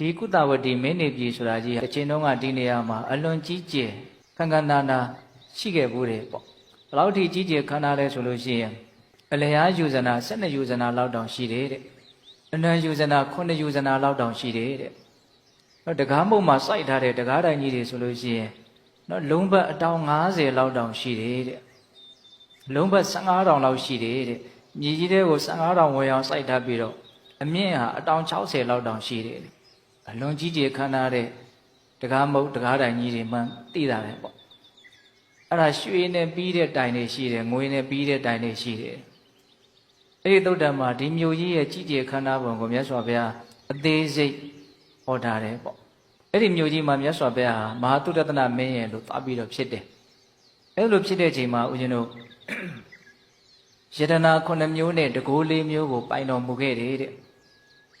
ဒီကုသဝတီမင်းနေပြည်ဆိုတာကြီးဟာတစ်ချိန်လုံးကဒီနေရာမှာအလွန်ကြီးကျယ်ခန်းခန်းနာနာရှိခဲ့ဘူးတယ်ပေါ့ဘယ်လောက်ထိကြီးကျယ်ခမ်းနားလဲဆိုလို့ရှိရင်အလျားယူဇနာ12ယူဇနာလောက်တောင်ရှိတယ်တဲ့အနံယူဇနာ9ယူဇနာလောက်တောင်ရှိတယ်တဲ့တော့တကားမုတ်မှာစိုက်ထားတဲ့တကားတိုင်ကြီးတွေဆိုလို့ရှိရင်နော်လုံးဘက်အတောင်90လောက်တောင်ရှိတယ်တဲ့လုံးဘက်15တောင်လောက်ရှိတယ်တဲ့မြေကြီးတဲ့ကို15တောင်ဝယ်အောင်စိုက်ထားပြီးတော့အမြင့်ဟာအတောင်60လောက်တောင်ရှိတယ်တဲ့ အလွန်ကြီးကျယ်ခမ်းနားတဲ့တကားမုတ်တကားတိုင်ကြီးတွေမှသိတာပဲပေါ့အဲ့ဒါရွှေနဲ့ပြီးတဲ့တိုင်တွေရှိတယ်ငွေနဲ့ပြီးတဲ့တိုင်တွေရှိတယ်အဲ့ဒီသုတ္တမှာဒီမြို့ကြီးရဲ့ကြီးကျယ်ခမ်းနားပုံကိုမြတ်စွာဘုရားအသေးစိတ်ဟောထားတယ်ပေါ့အဲ့ဒီမြို့ကြီးမှာမြတ်စွာဘုရားဟာမဟာသုတတနာမင်းရဲ့လို့သွားပြီးတော့ဖြစ်တယ်အဲ့လိုဖြစ်တဲ့အချိန်မှာဦးဇင်းတို့ယတနာခုနှစ်မျိုးနဲ့တကိုးလေးမျိုးကိုပိုင်တော်မူခဲ့တယ်တဲ့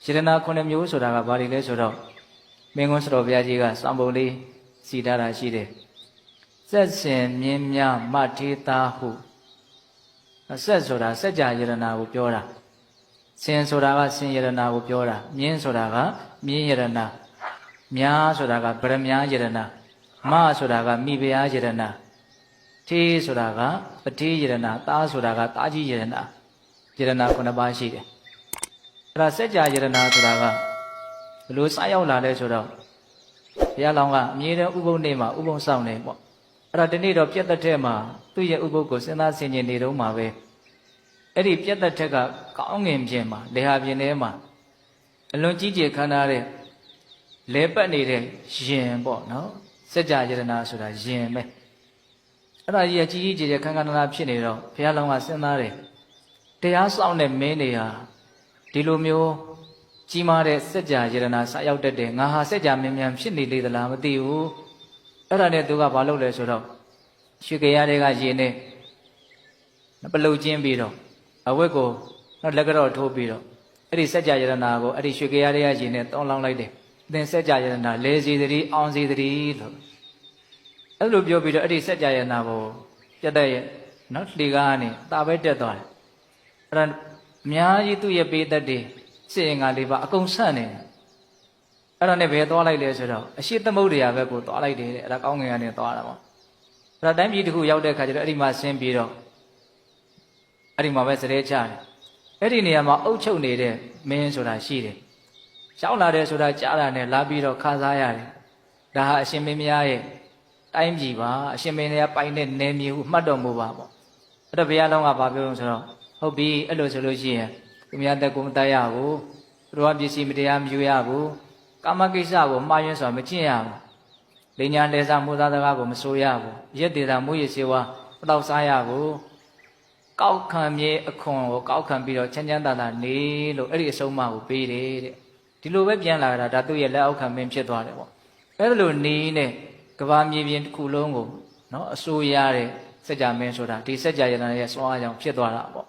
ယတနာခုနှစ်မျိုးဆိုတာကဘာတွေလဲဆိုတော့မင်းကွန်းစတော်ဘုရားကြီးကစံပုံလေးစီထားတာရှိတယ်ဆက်စင်မြင်းမြမထေတာဟုဆက်ဆိုတာစัจ जा ယတနာကိုပြောတာစင်ဆိုတာကစင်ယတနာကိုပြောတာမြင်းဆိုတာကမြင်းယတနာမြားဆိုတာကဗရမ ्या ယတနာမဆိုတာကမိဖုရားယတနာထေးဆိုတာကပတိယတနာသားဆိုတာကတာကြီးယတနာယတနာခုနှစ်ပါးရှိတယ် အဲ့ဒါစัจ जा ယတနာဆိုတာကဘယ်လိုစရောက်လာလဲဆိုတော့ဘုရားလောင်းကအမြဲတမ်းဥပုပ်နေ့မှာဥပုပ်ဆောင်နေပေါ့အဲ့ဒါဒီနေ့တော့ပြက်သက်တဲ့မှာသူ့ရဲ့ဥပုပ်ကိုစဉ်းစားဆင်ခြင်နေတော့မှာပဲအဲ့ဒီပြက်သက်ထက်ကကောင်းငင်ပြင်မှာလေဟာပြင်ထဲမှာအလွန်ကြီးကျယ်ခမ်းနားတဲ့လဲပတ်နေတဲ့ယင်ပေါ့နော်စัจ जा ယတနာဆိုတာယင်ပဲအဲ့ဒါကြီးကကြီးကြီးကျယ်ကျယ်ခမ်းခမ်းနားနားဖြစ်နေတော့ဘုရားလောင်းကစဉ်းစားတယ်တရားဆောင်တဲ့မင်းတွေဟာ ဒီလိုမျိုးကြီးမားတဲ့စัจ जा ယတနာစရောက်တတ်တယ်ငါဟာစัจ जा မြန်မြန်ဖြစ်နေလေသလားမသိဘူးအဲ့ဒါနဲ့သူကဘာလုပ်လဲဆိုတော့ရွှေကြရတွေကရေနဲ့ပလုတ်ချင်းပြီးတော့အဝတ်ကိုတော့လက်ကတော့ထိုးပြီးတော့အဲ့ဒီစัจ जा ယတနာကိုအဲ့ဒီရွှေကြရတွေကရေနဲ့တောင်းလောင်းလိုက်တယ်သင်စัจ जा ယတနာလဲစီသတိအောင်စီသတိလို့အဲ့လိုပြောပြီးတော့အဲ့ဒီစัจ जा ယတနာကိုပြတ်တဲ့ရဲ့နော်လှေကားကနေတာပဲတက်သွားတယ်အဲ့ဒါ အများကြီးသူ့ရဲ့ပေးသက်တွေစေရင်္ဂါလေးပါအကုန်ဆန့်နေတယ်အဲ့ဒါနဲ့ဘယ်သွားလိုက်လဲဆိုတော့အရှိသမုဒ္ဒရာဘက်ကိုသွားလိုက်တယ်တဲ့အဲ့ဒါကောင်းငင်ကနေသွားတာပေါ့အဲ့ဒါတိုင်းပြည်တစ်ခုရောက်တဲ့အခါကျတော့အဲ့ဒီမှာဆင်းပြီးတော့အဲ့ဒီမှာပဲစရဲချတယ်အဲ့ဒီနေရာမှာအုပ်ချုပ်နေတဲ့မင်းဆိုတာရှိတယ်ရောက်လာတယ်ဆိုတာကြားတာနဲ့လာပြီးတော့ခါစားရတယ်ဒါဟာအရှင်မင်းမယားရဲ့တိုင်းပြည်ပါအရှင်မင်းရဲ့ပိုင်တဲ့နယ်မြေကိုမှတ်တော်မူပါပေါ့အဲ့တော့ဘုရားလုံးကဘာပြောလို့ဆိုတော့ ဟုတ်ပြီအဲ့လိုဆိုလို့ရှိရင်သူများတက်ကိုမတတ်ရဘူးသူတို့ကပစ္စည်းမတရားမယူရဘူးကာမကိစ္စကိုမှားယွင်းစွာမကျင့်ရဘူးလိညာလဲစားမှုသားစကားကိုမဆိုရဘူးရက်သေးတာမူရစေဝါမတော့စားရဘူးကောက်ခံမြေအခွန်ကိုကောက်ခံပြီးတော့ချမ်းချမ်းသာသာနေလို့အဲ့ဒီအဆုံးအမကိုပေးတယ်တဲ့ဒီလိုပဲပြန်လာတာဒါသူ့ရဲ့လက်အောက်ခံမင်းဖြစ်သွားတယ်ပေါ့အဲ့ဒါလိုနေနဲ့ကဘာမြေပြင်တစ်ခုလုံးကိုနော်အစိုးရတဲ့စัจ जा မင်းဆိုတာဒီစัจ जा ယတနာရဲ့စွမ်းအားကြောင့်ဖြစ်သွားတာပေါ့